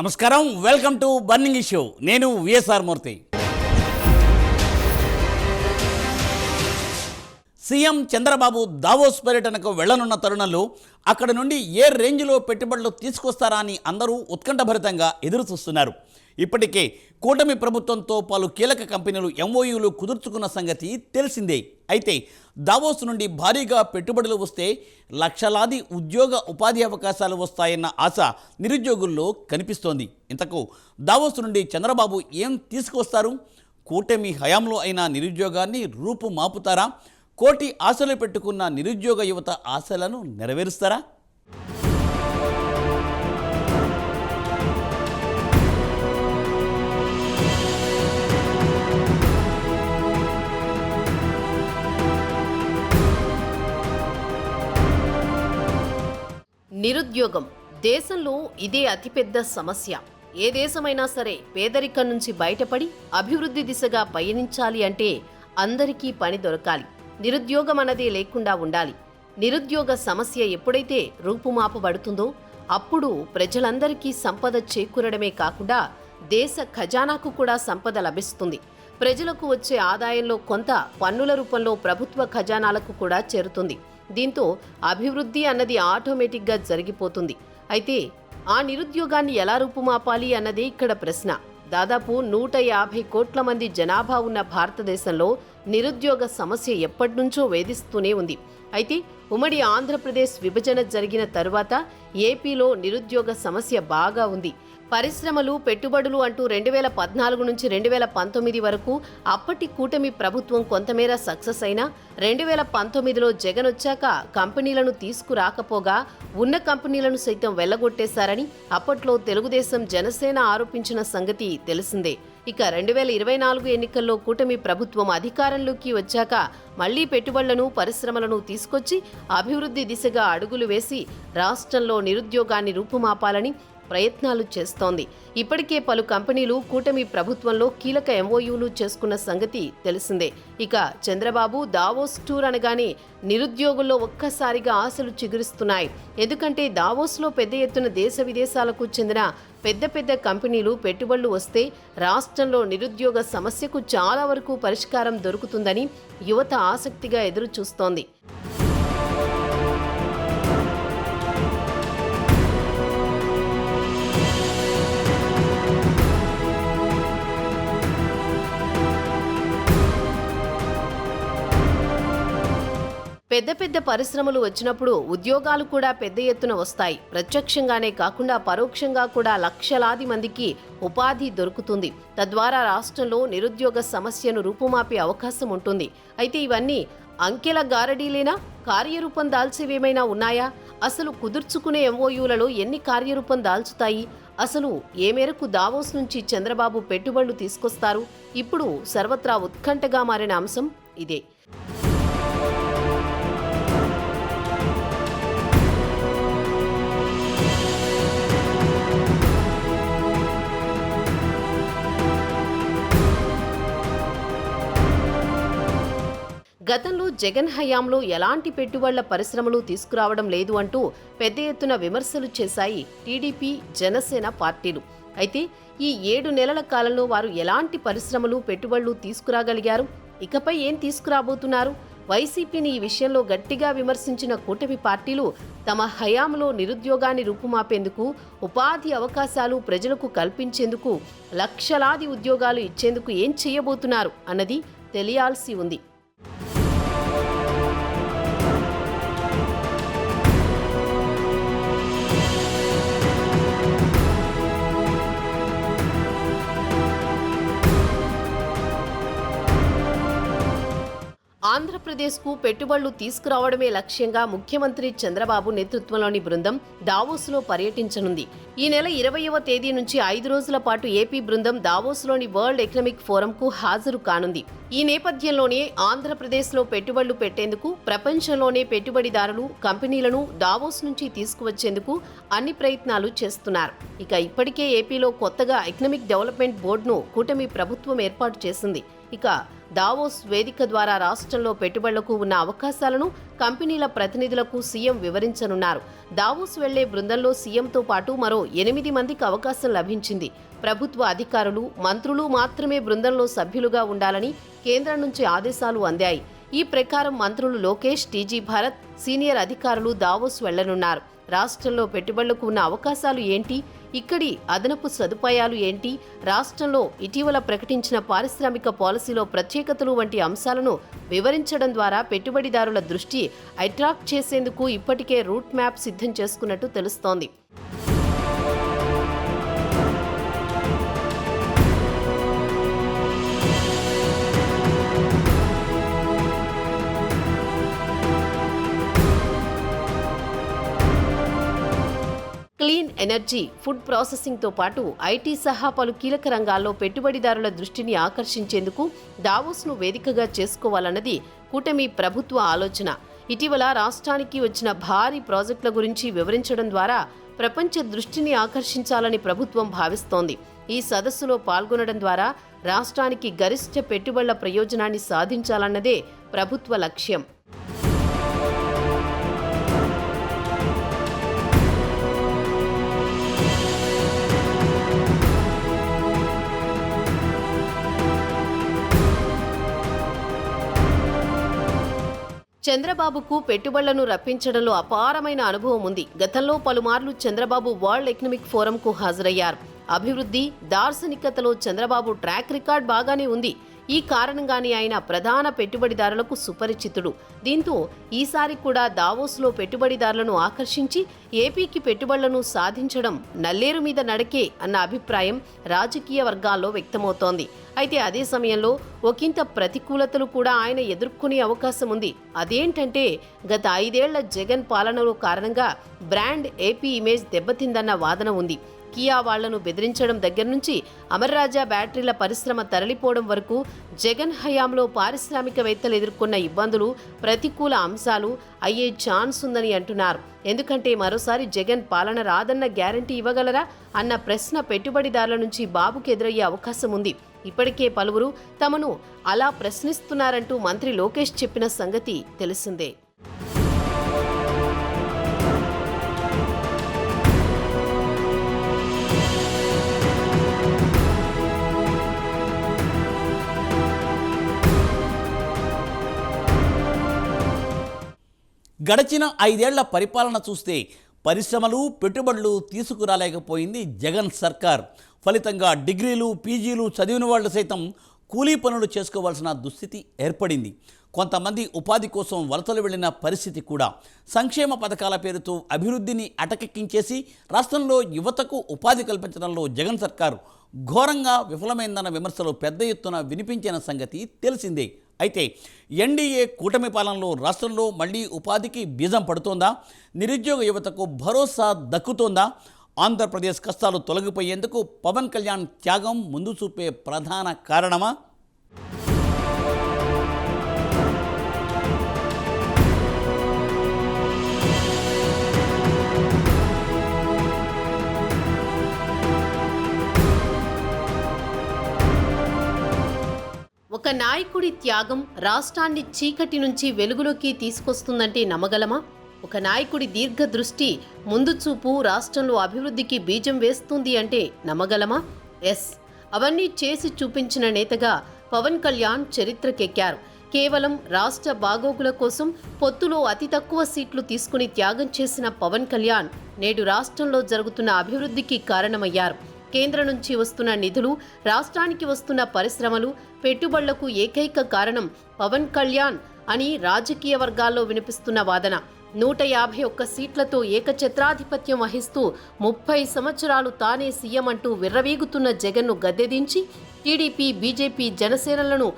నమస్కారం. Welcome to burning issue నేను VSR Murthy. CM Chandrababu Davos పర్యటనకు వెళ్ళనున్న తరుణంలో అక్కడ నుండి ఏ రేంజ్లో పెట్టుబడులు తీసుకొస్తారా అని అందరూ ఉత్కంఠభరితంగా ఎదురు చూస్తున్నారు ఇప్పటికే కూటమి ప్రభుత్వంతో పలు కీలక కంపెనీలు ఎంఓయూలు కుదుర్చుకున్న సంగతి తెలిసిందే. అయితే దావోస్ నుండి భారీగా పెట్టుబడులు వస్తే లక్షలాది ఉద్యోగ ఉపాధి అవకాశాలు వస్తాయన్న ఆశ నిరుద్యోగుల్లో కనిపిస్తోంది. ఇంతకు దావోస్ నుండి చంద్రబాబు ఏం తీసుకొస్తారు? కూటమి హయాంలో అయిన నిరుద్యోగాన్ని రూపు మాపుతారా కోటి ఆశలు పెట్టుకున్న నిరుద్యోగ యువత ఆశలను నెరవేరుస్తారా? నిరుద్యోగం దేశంలో ఇదే అతిపెద్ద సమస్య. ఏ దేశమైనా సరే పేదరికం నుంచి బయటపడి అభివృద్ధి దిశగా పయనించాలి అంటే అందరికీ పని దొరకాలి. నిరుద్యోగం అన్నది లేకుండా ఉండాలి. నిరుద్యోగ సమస్య ఎప్పుడైతే రూపుమాపబడుతుందో అప్పుడు ప్రజలందరికీ సంపద చేకూరడమే కాకుండా దేశ ఖజానాకు కూడా సంపద లభిస్తుంది. ప్రజలకు వచ్చే ఆదాయంలో కొంత పన్నుల రూపంలో ప్రభుత్వ ఖజానాలకు కూడా చేరుతుంది. దీంతో అభివృద్ధి అన్నది ఆటోమేటిక్గా జరిగిపోతుంది. అయితే ఆ నిరుద్యోగాన్ని ఎలా రూపుమాపాలి అన్నదే ఇక్కడ ప్రశ్న. దాదాపు నూట యాభై కోట్ల మంది జనాభా ఉన్న భారతదేశంలో నిరుద్యోగ సమస్య ఎప్పటినుంచో వేధిస్తూనే ఉంది. అయితే ఉమ్మడి ఆంధ్రప్రదేశ్ విభజన జరిగిన తరువాత ఏపీలో నిరుద్యోగ సమస్య బాగా ఉంది. పరిశ్రమలు పెట్టుబడులు అంటూ రెండు వేల పద్నాలుగు నుంచి రెండు వేల పంతొమ్మిది వరకు అప్పటి కూటమి ప్రభుత్వం కొంతమేర సక్సెస్ అయినా రెండు వేల పంతొమ్మిదిలో జగన్ వచ్చాక కంపెనీలను తీసుకురాకపోగా ఉన్న కంపెనీలను సైతం వెళ్ళగొట్టేశారని అప్పట్లో తెలుగుదేశం జనసేన ఆరోపించిన సంగతి తెలిసిందే. ఇక రెండు వేల ఇరవై నాలుగు ఎన్నికల్లో కూటమి ప్రభుత్వం అధికారంలోకి వచ్చాక మళ్ళీ పెట్టుబడులను పరిశ్రమలను తీసుకొచ్చి అభివృద్ధి దిశగా అడుగులు వేసి రాష్ట్రంలో నిరుద్యోగాన్ని రూపుమాపాలని ప్రయత్నాలు చేస్తోంది. ఇప్పటికే పలు కంపెనీలు కూటమి ప్రభుత్వంలో కీలక ఎంఓయూలు చేసుకున్న సంగతి తెలిసిందే. ఇక చంద్రబాబు దావోస్ టూర్ అనగానే నిరుద్యోగుల్లో ఒక్కసారిగా ఆశలు చిగురిస్తున్నాయి. ఎందుకంటే దావోస్లో పెద్ద ఎత్తున దేశ విదేశాలకు చెందిన పెద్ద పెద్ద కంపెనీలు పెట్టుబడులు వస్తే రాష్ట్రంలో నిరుద్యోగ సమస్యకు చాలా వరకు పరిష్కారం దొరుకుతుందని యువత ఆసక్తిగా ఎదురు చూస్తోంది పెద్ద పెద్ద పరిశ్రమలు వచ్చినప్పుడు ఉద్యోగాలు కూడా పెద్ద ఎత్తున వస్తాయి. ప్రత్యక్షంగానే కాకుండా పరోక్షంగా కూడా లక్షలాది మందికి ఉపాధి దొరుకుతుంది. తద్వారా రాష్ట్రంలో నిరుద్యోగ సమస్యను రూపుమాపే అవకాశం ఉంటుంది. అయితే ఇవన్నీ అంకెల గారడీలేనా? కార్యరూపం దాల్చేవేమైనా ఉన్నాయా? అసలు కుదుర్చుకునే ఎంఓయూలలో ఎన్ని కార్యరూపం దాల్చుతాయి? అసలు ఏ మేరకు దావోస్ నుంచి చంద్రబాబు పెట్టుబడులు తీసుకొస్తారు? ఇప్పుడు సర్వత్రా ఉత్కంఠగా మారిన అంశం ఇదే. గతంలో జగన్ హయాంలో ఎలాంటి పెట్టుబడుల పరిశ్రమలు తీసుకురావడం లేదు అంటూ పెద్ద ఎత్తున విమర్శలు చేశాయి టీడీపీ జనసేన పార్టీలు. అయితే ఈ ఏడు నెలల కాలంలో వారు ఎలాంటి పరిశ్రమలు పెట్టుబడులు తీసుకురాగలిగారు? ఇకపై ఏం తీసుకురాబోతున్నారు? వైసీపీని ఈ విషయంలో గట్టిగా విమర్శించిన కూటమి పార్టీలు తమ హయాంలో నిరుద్యోగాన్ని రూపుమాపేందుకు ఉపాధి అవకాశాలు ప్రజలకు కల్పించేందుకు లక్షలాది ఉద్యోగాలు ఇచ్చేందుకు ఏం చేయబోతున్నారు అన్నది తెలియాల్సి ఉంది. ఆంధ్రప్రదేశ్కు పెట్టుబడులు తీసుకురావడమే లక్ష్యంగా ముఖ్యమంత్రి చంద్రబాబు నేతృత్వంలోని బృందం దావోస్లో పర్యటించనుంది. ఈ నెల ఇరవయవ తేదీ నుంచి ఐదు రోజుల పాటు ఏపీ బృందం దావోస్లోని వరల్డ్ ఎకనామిక్ ఫోరంకు హాజరు కానుంది. ఈ నేపథ్యంలోనే ఆంధ్రప్రదేశ్లో పెట్టుబడులు పెట్టేందుకు ప్రపంచంలోనే పెట్టుబడిదారులు కంపెనీలను దావోస్ నుంచి తీసుకువచ్చేందుకు అన్ని ప్రయత్నాలు చేస్తున్నారు. ఇక ఇప్పటికే ఏపీలో కొత్తగా ఎకనామిక్ డెవలప్మెంట్ బోర్డును కూటమి ప్రభుత్వం ఏర్పాటు చేసింది. ఇక దావోస్ వేదిక ద్వారా రాష్ట్రంలో పెట్టుబడులకు ఉన్న అవకాశాలను కంపెనీల ప్రతినిధులకు సీఎం వివరించనున్నారు. దావోస్ వెళ్ళే బృందంలో సీఎంతో పాటు మరో ఎనిమిది మందికి అవకాశం లభించింది. ప్రభుత్వ అధికారులు మంత్రులు మాత్రమే బృందంలో సభ్యులుగా ఉండాలని కేంద్రం నుంచి ఆదేశాలు అందాయి. ఈ ప్రకారం మంత్రులు లోకేష్ టీజీ భారత్ సీనియర్ అధికారులు దావోస్ వెళ్ళనున్నారు. రాష్ట్రంలో పెట్టుబడులకు ఉన్న అవకాశాలు ఏంటి? ఇక్కడి అదనపు సదుపాయాలు ఏంటి? రాష్ట్రంలో ఇటీవల ప్రకటించిన పారిశ్రామిక పాలసీలో ప్రత్యేకతలు వంటి అంశాలను వివరించడం ద్వారా పెట్టుబడిదారుల దృష్టి అట్రాక్ట్ చేసేందుకు ఇప్పటికే రూట్ మ్యాప్ సిద్ధం చేసుకున్నట్టు తెలుస్తోంది. ఎనర్జీ ఫుడ్ ప్రాసెసింగ్తో పాటు ఐటీ సహా పలు కీలక రంగాల్లో పెట్టుబడిదారుల దృష్టిని ఆకర్షించేందుకు దావోస్ను వేదికగా చేసుకోవాలన్నది కూటమి ప్రభుత్వ ఆలోచన. ఇటీవల రాష్ట్రానికి వచ్చిన భారీ ప్రాజెక్టుల గురించి వివరించడం ద్వారా ప్రపంచ దృష్టిని ఆకర్షించాలని ప్రభుత్వం భావిస్తోంది. ఈ సదస్సులో పాల్గొనడం ద్వారా రాష్ట్రానికి గరిష్ట పెట్టుబడుల ప్రయోజనాన్ని సాధించాలన్నదే ప్రభుత్వ లక్ష్యం. చంద్రబాబుకు పెట్టుబడులను రప్పించడంలో అపారమైన అనుభవం ఉంది. గతంలో పలుమార్లు చంద్రబాబు వరల్డ్ ఎకనామిక్ ఫోరంకు హాజరయ్యారు. అభివృద్ధి దార్శనికతలో చంద్రబాబు ట్రాక్ రికార్డ్ బాగానే ఉంది. ఈ కారణంగానే ఆయన ప్రధాన పెట్టుబడిదారులకు సుపరిచితుడు. దీంతో ఈసారి కూడా దావోస్లో పెట్టుబడిదారులను ఆకర్షించి ఏపీకి పెట్టుబడులను సాధించడం నల్లేరు మీద నడకే అన్న అభిప్రాయం రాజకీయ వర్గాల్లో వ్యక్తమవుతోంది. అయితే అదే సమయంలో ఒకంత ప్రతికూలతలు కూడా ఆయన ఎదుర్కొనే అవకాశం ఉంది. అదేంటంటే గత ఐదేళ్ళ జగన్ పాలనలో కారణంగా బ్రాండ్ ఏపీ ఇమేజ్ దెబ్బతిందన్న వాదన ఉంది. కియా వాళ్ళను బెదిరించడం దగ్గర నుంచి అమర్రాజా బ్యాటరీల పరిశ్రమ తరలిపోవడం వరకు జగన్ హయాంలో పారిశ్రామికవేత్తలు ఎదుర్కొన్న ఇబ్బందులు ప్రతికూల అంశాలు అయ్యే ఛాన్స్ ఉందని అంటున్నారు. ఎందుకంటే మరోసారి జగన్ పాలన రాదన్న గ్యారంటీ ఇవ్వగలరా అన్న ప్రశ్న పెట్టుబడిదారుల నుంచి బాబుకు ఎదురయ్యే అవకాశం ఉంది. ఇప్పటికే పలువురు తమను అలా ప్రశ్నిస్తున్నారంటూ మంత్రి లోకేష్ చెప్పిన సంగతి తెలిసిందే. గడచిన ఐదేళ్ళ పరిపాలన చూస్తే పరిశ్రమలు పెట్టుబడులు తీసుకురాలేకపోయింది జగన్ సర్కార్. ఫలితంగా డిగ్రీలు పీజీలు చదివిన వాళ్ళు సైతం కూలీ పనులు చేసుకోవాల్సిన దుస్థితి ఏర్పడింది. కొంతమంది ఉపాధి కోసం వలసలు వెళ్ళిన పరిస్థితి కూడా సంక్షేమ పథకాల పేరుతో అభివృద్ధిని అటకెక్కించేసి రాష్ట్రంలో యువతకు ఉపాధి కల్పించడంలో జగన్ సర్కారు ఘోరంగా విఫలమైందన్న విమర్శలు పెద్ద ఎత్తున వినిపించిన సంగతి తెలిసిందే. అయితే ఎన్డీఏ కూటమి పాలనలో రాష్ట్రంలో మళ్ళీ ఉపాధికి బీజం పడుతోందా? నిరుద్యోగ యువతకు భరోసా దక్కుతోందా? ఆంధ్రప్రదేశ్ కష్టాలు తొలగిపోయేందుకు పవన్ కళ్యాణ్ త్యాగం ముందు చూపే ప్రధాన కారణమా? ఒక నాయకుడి త్యాగం రాష్ట్రాన్ని చీకటి నుంచి వెలుగులోకి తీసుకొస్తుందంటే నమ్మగలమా? ఒక నాయకుడి దీర్ఘ దృష్టి ముందు చూపు రాష్ట్రంలో అభివృద్ధికి బీజం వేస్తుంది అంటే నమ్మగలమా? ఎస్. అవన్నీ చేసి చూపించిన నేతగా పవన్ కళ్యాణ్ చరిత్రకెక్కారు. కేవలం రాష్ట్ర బాగోగుల కోసం పొత్తులో అతి తక్కువ సీట్లు తీసుకుని త్యాగం చేసిన పవన్ కళ్యాణ్ నేడు రాష్ట్రంలో జరుగుతున్న అభివృద్ధికి కారణమయ్యారు. కేంద్రం నుంచి వస్తున్న నిధులు రాష్ట్రానికి వస్తున్న పరిశ్రమలు పెట్టుబడులకు ఏకైక కారణం పవన్ కళ్యాణ్ అని రాజకీయ వర్గాల్లో వినిపిస్తున్న వాదన. నూట యాభై ఒక్క సీట్లతో ఏకఛత్రాధిపత్యం వహిస్తూ ముప్పై సంవత్సరాలు తానే సీఎం అంటూ విర్రవీగుతున్న జగన్ను గద్దెదించి టీడీపీ బీజేపీ జనసేనలను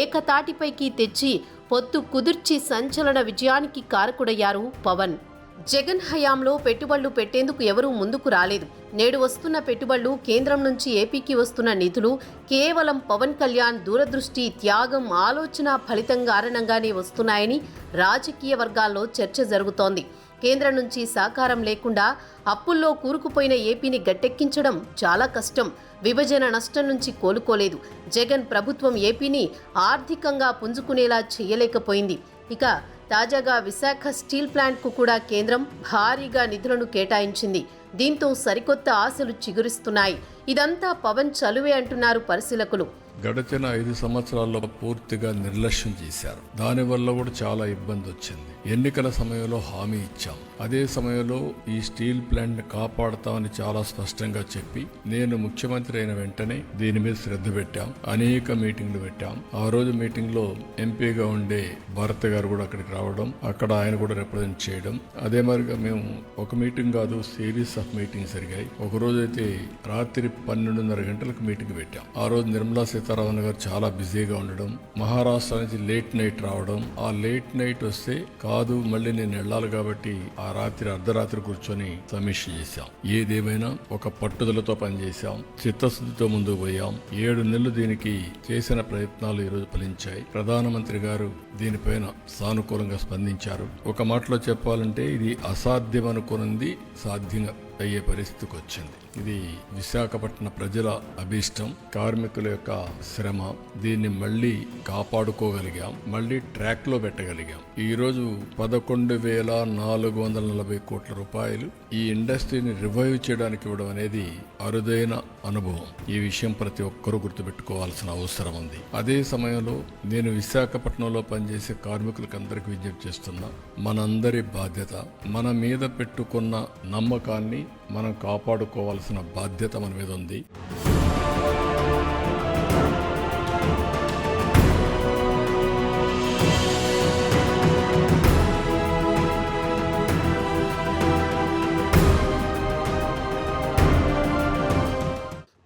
ఏకతాటిపైకి తెచ్చి పొత్తు కుదిర్చి సంచలన విజయానికి కారకుడయ్యారు పవన్. జగన్ హయాంలో పెట్టుబడులు పెట్టేందుకు ఎవరూ ముందుకు రాలేదు. నేడు వస్తున్న పెట్టుబడులు కేంద్రం నుంచి ఏపీకి వస్తున్న నిధులు కేవలం పవన్ కళ్యాణ్ దూరదృష్టి త్యాగం ఆలోచన ఫలితం కారణంగానే వస్తున్నాయని రాజకీయ వర్గాల్లో చర్చ జరుగుతోంది. కేంద్రం నుంచి సహకారం లేకుండా అప్పుల్లో కూరుకుపోయిన ఏపీని గట్టెక్కించడం చాలా కష్టం. విభజన నష్టం నుంచి కోలుకోలేదు. జగన్ ప్రభుత్వం ఏపీని ఆర్థికంగా పుంజుకునేలా చేయలేకపోయింది. ఇక తాజాగా విశాఖ స్టీల్ ప్లాంట్కు కూడా కేంద్రం భారీగా నిధులను కేటాయించింది. దీంతో సరికొత్త ఆశలు చిగురిస్తున్నాయి. ఇదంతా పవన్ చలువే అంటున్నారు పరిశీలకులు. గడిచిన ఐదు సంవత్సరాల్లో పూర్తిగా నిర్లక్ష్యం చేశారు. దానివల్ల కూడా చాలా ఇబ్బంది వచ్చింది. ఎన్నికల సమయంలో హామీ ఇచ్చాం. అదే సమయంలో ఈ స్టీల్ ప్లాంట్ కాపాడతామని చాలా స్పష్టంగా చెప్పి నేను ముఖ్యమంత్రి అయిన వెంటనే దీని మీద శ్రద్ధ పెట్టాం. అనేక మీటింగ్లు పెట్టాం. ఆ రోజు మీటింగ్లో ఎంపీగా ఉండే భరత్ గారు కూడా అక్కడికి రావడం అక్కడ ఆయన కూడా రిప్రజెంట్ చేయడం. అదే మాదిరిగా మేము ఒక మీటింగ్ కాదు సిరీస్ ఆఫ్ మీటింగ్ జరిగాయి. ఒక రోజు అయితే రాత్రి పన్నెండున్నర గంటలకు మీటింగ్ పెట్టాం. ఆ రోజు నిర్మలా సీతారామన్ గారు చాలా బిజీగా ఉండడం మహారాష్ట్ర నుంచి లేట్ నైట్ రావడం. ఆ లేట్ నైట్ వస్తే కాదు మళ్ళీ నేను వెళ్ళాలి కాబట్టి ఆ రాత్రి అర్ధరాత్రి కూర్చొని సమీక్ష చేశాం. ఏదేమైనా ఒక పట్టుదలతో పనిచేశాం. చిత్తశుద్ధితో ముందుకు పోయాం. ఏడు నెలలు దీనికి చేసిన ప్రయత్నాలు ఈరోజు ఫలించాయి. ప్రధానమంత్రి గారు దీనిపైన సానుకూలంగా స్పందించారు. ఒక మాటలో చెప్పాలంటే ఇది అసాధ్యం అనుకున్నది సాధ్యంగా అయ్యే పరిస్థితికి వచ్చింది. ఇది విశాఖపట్నం ప్రజల అభీష్టం కార్మికుల యొక్క శ్రమ. దీన్ని మళ్ళీ కాపాడుకోగలిగాం మళ్ళీ ట్రాక్లో పెట్టగలిగాం. ఈ రోజు పదకొండు వేల నాలుగు వందల నలభై కోట్ల రూపాయలు ఈ ఇండస్ట్రీని రివైవ్ చేయడానికి ఇవ్వడం అనేది అరుదైన అనుభవం. ఈ విషయం ప్రతి ఒక్కరూ గుర్తుపెట్టుకోవాల్సిన అవసరం ఉంది. అదే సమయంలో నేను విశాఖపట్నంలో పనిచేసే కార్మికులకు అందరికీ విజ్ఞప్తి చేస్తున్నా మనందరి బాధ్యత మన మీద పెట్టుకున్న నమ్మకాన్ని మనం కాపాడుకోవాల్సిన బాధ్యత మన మీద ఉంది.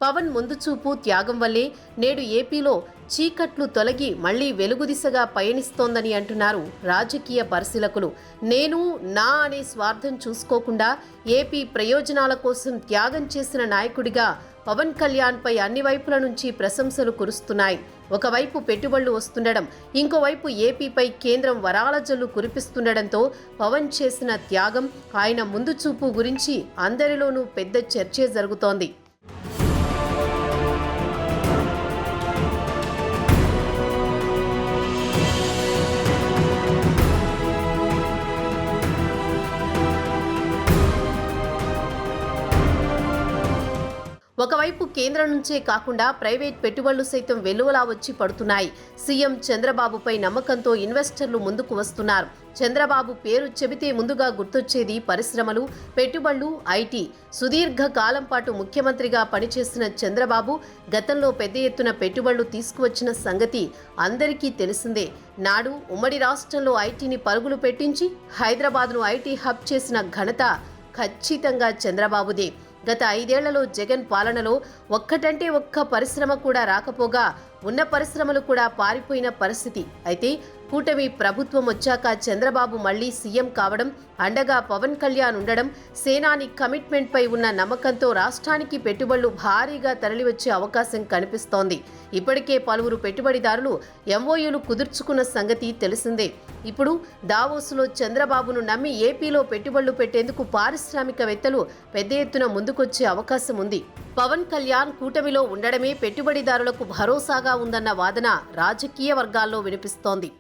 పవన్ ముందు చూపు త్యాగం వల్లే నేడు ఏపీలో చీకట్లు తొలగి మళ్ళీ వెలుగు దిశగా పయనిస్తోందని అంటున్నారు రాజకీయ పరిశీలకులు. నేను నా అనే స్వార్థం చూసుకోకుండా ఏపీ ప్రయోజనాల కోసం త్యాగం చేసిన నాయకుడిగా పవన్ కళ్యాణ్పై అన్ని వైపుల నుంచి ప్రశంసలు కురుస్తున్నాయి. ఒకవైపు పెట్టుబడులు వస్తుండడం ఇంకోవైపు ఏపీపై కేంద్రం వరాల జల్లు కురిపిస్తుండడంతో పవన్ చేసిన త్యాగం ఆయన ముందు చూపు గురించి అందరిలోనూ పెద్ద చర్చే జరుగుతోంది. ఒకవైపు కేంద్రం నుంచే కాకుండా ప్రైవేట్ పెట్టుబడులు సైతం వెలువలా వచ్చి పడుతున్నాయి. సీఎం చంద్రబాబుపై నమ్మకంతో ఇన్వెస్టర్లు ముందుకు వస్తున్నారు. చంద్రబాబు పేరు చెబితే ముందుగా గుర్తొచ్చేది పరిశ్రమలు పెట్టుబడులు ఐటీ సుదీర్ఘ కాలం పాటు ముఖ్యమంత్రిగా పనిచేసిన చంద్రబాబు గతంలో పెద్ద ఎత్తున పెట్టుబడులు తీసుకువచ్చిన సంగతి అందరికీ తెలిసిందే. నాడు ఉమ్మడి రాష్ట్రంలో ఐటీని పరుగులు పెట్టించి హైదరాబాద్ను ఐటీ హబ్ చేసిన ఘనత ఖచ్చితంగా చంద్రబాబుదే. గత ఐదేళ్ళలో జగన్ పాలనలో ఒక్కటంటే ఒక్క పరిశ్రమ కూడా రాకపోగా ఉన్న పరిశ్రమలు కూడా పారిపోయిన పరిస్థితి. అయితే కూటమి ప్రభుత్వం వచ్చాక చంద్రబాబు మళ్ళీ సీఎం కావడం అండగా పవన్ కళ్యాణ్ ఉండడం సేనాని కమిట్మెంట్పై ఉన్న నమ్మకంతో రాష్ట్రానికి పెట్టుబడులు భారీగా తరలివచ్చే అవకాశం కనిపిస్తోంది. ఇప్పటికే పలువురు పెట్టుబడిదారులు ఎంఓయూలు కుదుర్చుకున్న సంగతి తెలిసిందే. ఇప్పుడు దావోసులో చంద్రబాబును నమ్మి ఏపీలో పెట్టుబడులు పెట్టేందుకు పారిశ్రామికవేత్తలు పెద్ద ఎత్తున ముందుకొచ్చే అవకాశం ఉంది. పవన్ కళ్యాణ్ కూటమిలో ఉండడమే పెట్టుబడిదారులకు భరోసాగా ఉందన్న వాదన రాజకీయ వర్గాల్లో వినిపిస్తోంది.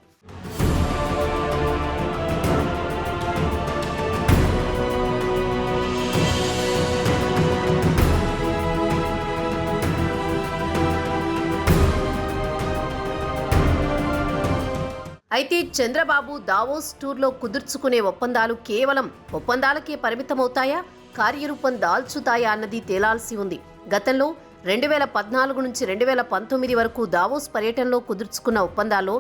అయితే చంద్రబాబు దావోస్ టూర్లో కుదుర్చుకునే ఒప్పందాలు కేవలం ఒప్పందాలకే పరిమితమవుతాయా? కార్యరూపం దాల్చుతాయా అన్నది తేలాల్సి ఉంది. గతంలో రెండు వేల పద్నాలుగు నుంచి రెండు వేల పంతొమ్మిది వరకు దావోస్ పర్యటనలో కుదుర్చుకున్న ఒప్పందాల్లో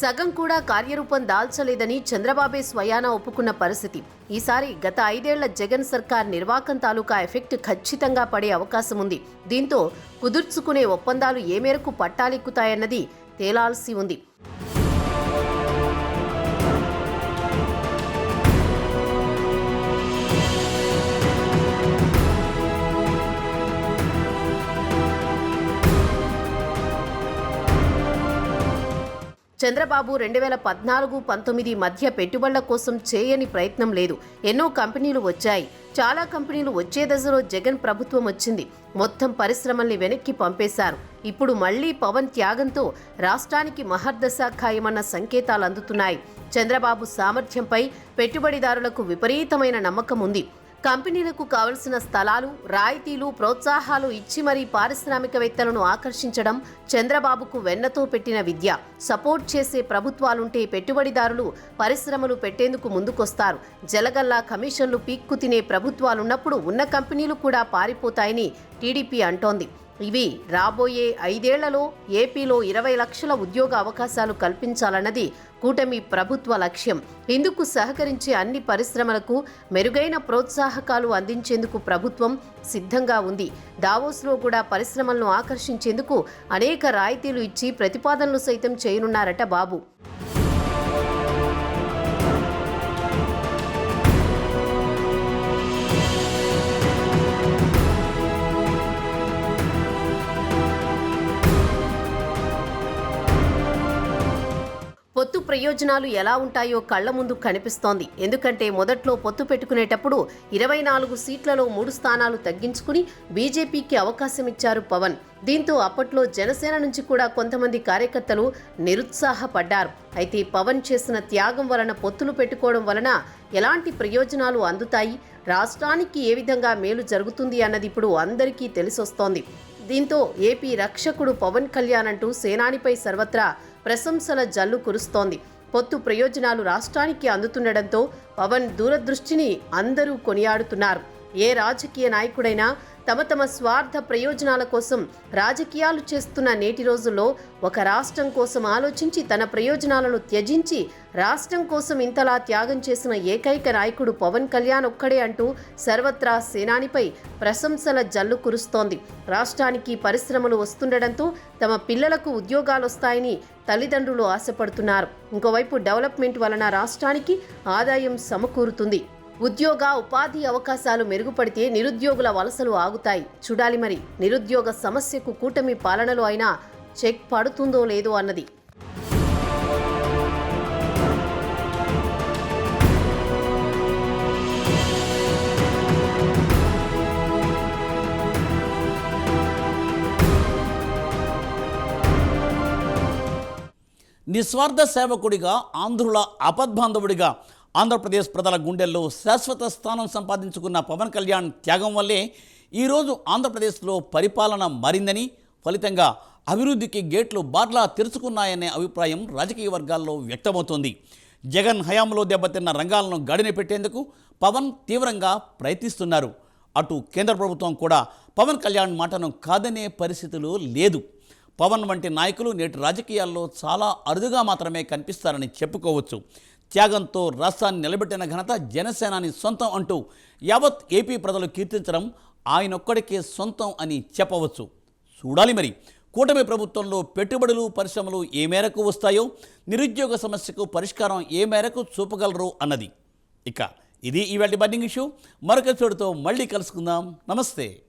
సగం కూడా కార్యరూపం దాల్చలేదని చంద్రబాబే స్వయానా ఒప్పుకున్న పరిస్థితి. ఈసారి గత ఐదేళ్ళ జగన్ సర్కార్ నిర్వాకం తాలూకా ఎఫెక్ట్ ఖచ్చితంగా పడే అవకాశం ఉంది. దీంతో కుదుర్చుకునే ఒప్పందాలు ఏ మేరకు పట్టాలెక్కుతాయన్నది తేలాల్సి ఉంది. చంద్రబాబు రెండు వేల పద్నాలుగు పంతొమ్మిది మధ్య పెట్టుబడుల కోసం చేయని ప్రయత్నం లేదు. ఎన్నో కంపెనీలు వచ్చాయి. చాలా కంపెనీలు వచ్చే దశలో జగన్ ప్రభుత్వం వచ్చింది. మొత్తం పరిశ్రమల్ని వెనక్కి పంపేశారు. ఇప్పుడు మళ్ళీ పవన్ త్యాగంతో రాష్ట్రానికి మహర్దశ ఖాయమన్న సంకేతాలు అందుతున్నాయి. చంద్రబాబు సామర్థ్యంపై పెట్టుబడిదారులకు విపరీతమైన నమ్మకం ఉంది కంపెనీలకు కావలసిన స్థలాలు రాయితీలు ప్రోత్సాహాలు ఇచ్చి మరీ పారిశ్రామికవేత్తలను ఆకర్షించడం చంద్రబాబుకు వెన్నతో పెట్టిన విద్య. సపోర్ట్ చేసే ప్రభుత్వాలుంటే పెట్టుబడిదారులు పరిశ్రమలు పెట్టేందుకు ముందుకొస్తారు. జలగల్లా కమిషన్లు పీక్కు తినే ప్రభుత్వాలున్నప్పుడు ఉన్న కంపెనీలు కూడా పారిపోతాయని టీడీపీ అంటోంది. ఇవి రాబోయే ఐదేళ్ళలో ఏపీలో ఇరవై లక్షల ఉద్యోగ అవకాశాలు కల్పించాలన్నది కూటమి ప్రభుత్వ లక్ష్యం. ఇందుకు సహకరించే అన్ని పరిశ్రమలకు మెరుగైన ప్రోత్సాహకాలు అందించేందుకు ప్రభుత్వం సిద్ధంగా ఉంది. దావోస్లో కూడా పరిశ్రమలను ఆకర్షించేందుకు అనేక రాయితీలు ఇచ్చి ప్రతిపాదనలు సైతం చేయనున్నారట బాబు. ప్రయోజనాలు ఎలా ఉంటాయో కళ్ళ ముందు కనిపిస్తోంది. ఎందుకంటే మొదట్లో పొత్తు పెట్టుకునేటప్పుడు ఇరవై నాలుగు సీట్లలో మూడు స్థానాలు తగ్గించుకుని బీజేపీకి అవకాశం ఇచ్చారు పవన్. దీంతో అప్పట్లో జనసేన నుంచి కూడా కొంతమంది కార్యకర్తలు నిరుత్సాహపడ్డారు. అయితే పవన్ చేసిన త్యాగం వలన పొత్తులు పెట్టుకోవడం వలన ఎలాంటి ప్రయోజనాలు అందుతాయి? రాష్ట్రానికి ఏ విధంగా మేలు జరుగుతుంది అన్నది ఇప్పుడు అందరికీ తెలిసొస్తోంది. దీంతో ఏపీ రక్షకుడు పవన్ కళ్యాణ్ అంటూ సేనానిపై సర్వత్రా ప్రశంసల జల్లు కురుస్తోంది. పొత్తు ప్రయోజనాలు రాష్ట్రానికి అందుతుండటంతో పవన్ దూరదృష్టిని అందరూ కొనియాడుతున్నారు. ఏ రాజకీయ నాయకుడైనా తమ తమ స్వార్థ ప్రయోజనాల కోసం రాజకీయాలు చేస్తున్న నేటి రోజుల్లో ఒక రాష్ట్రం కోసం ఆలోచించి తన ప్రయోజనాలను త్యజించి రాష్ట్రం కోసం ఇంతలా త్యాగం చేసిన ఏకైక నాయకుడు పవన్ కళ్యాణ్ ఒక్కడే అంటూ సర్వత్రా సేనానిపై ప్రశంసల జల్లు కురుస్తోంది. రాష్ట్రానికి పరిశ్రమలు వస్తుండటంతో తమ పిల్లలకు ఉద్యోగాలు వస్తాయని తల్లిదండ్రులు ఆశపడుతున్నారు. ఇంకోవైపు డెవలప్మెంట్ వలన రాష్ట్రానికి ఆదాయం సమకూరుతుంది. ఉద్యోగ ఉపాధి అవకాశాలు మెరుగుపడితే నిరుద్యోగుల వలసలు ఆగుతాయి. చూడాలి మరి నిరుద్యోగ సమస్యకు కూటమి పాలనలో అయినా చెక్ పడుతుందో లేదో అన్నది. నిస్వార్థ సేవకుడిగా ఆంధ్రుల అపద్బాంధవుడిగా ఆంధ్రప్రదేశ్ ప్రజల గుండెల్లో శాశ్వత స్థానం సంపాదించుకున్న పవన్ కళ్యాణ్ త్యాగం వల్లే ఈరోజు ఆంధ్రప్రదేశ్లో పరిపాలన మారిందని ఫలితంగా అభివృద్ధికి గేట్లు బార్లా తెరుచుకున్నాయనే అభిప్రాయం రాజకీయ వర్గాల్లో వ్యక్తమవుతోంది. జగన్ హయాంలో దెబ్బతిన్న రంగాలను గడిన పెట్టేందుకు పవన్ తీవ్రంగా ప్రయత్నిస్తున్నారు. అటు కేంద్ర ప్రభుత్వం కూడా పవన్ కళ్యాణ్ మాటను కాదనే పరిస్థితులు లేదు. పవన్ వంటి నాయకులు నేటి రాజకీయాల్లో చాలా అరుదుగా మాత్రమే కనిపిస్తారని చెప్పుకోవచ్చు. త్యాగంతో రాష్ట్రాన్ని నిలబెట్టిన ఘనత జనసేనాని సొంతం అంటూ యావత్ ఏపీ ప్రజలు కీర్తించడం ఆయనొక్కడికే సొంతం అని చెప్పవచ్చు. చూడాలి మరి. కూటమి ప్రభుత్వంలో పెట్టుబడులు పరిశ్రమలు ఏ మేరకు వస్తాయో నిరుద్యోగ సమస్యకు పరిష్కారం ఏ మేరకు చూపగలరు అన్నది. ఇక ఇది ఈవేళ బర్నింగ్ ఇష్యూ మరొక చోటుతో మళ్ళీ కలుసుకుందాం. నమస్తే.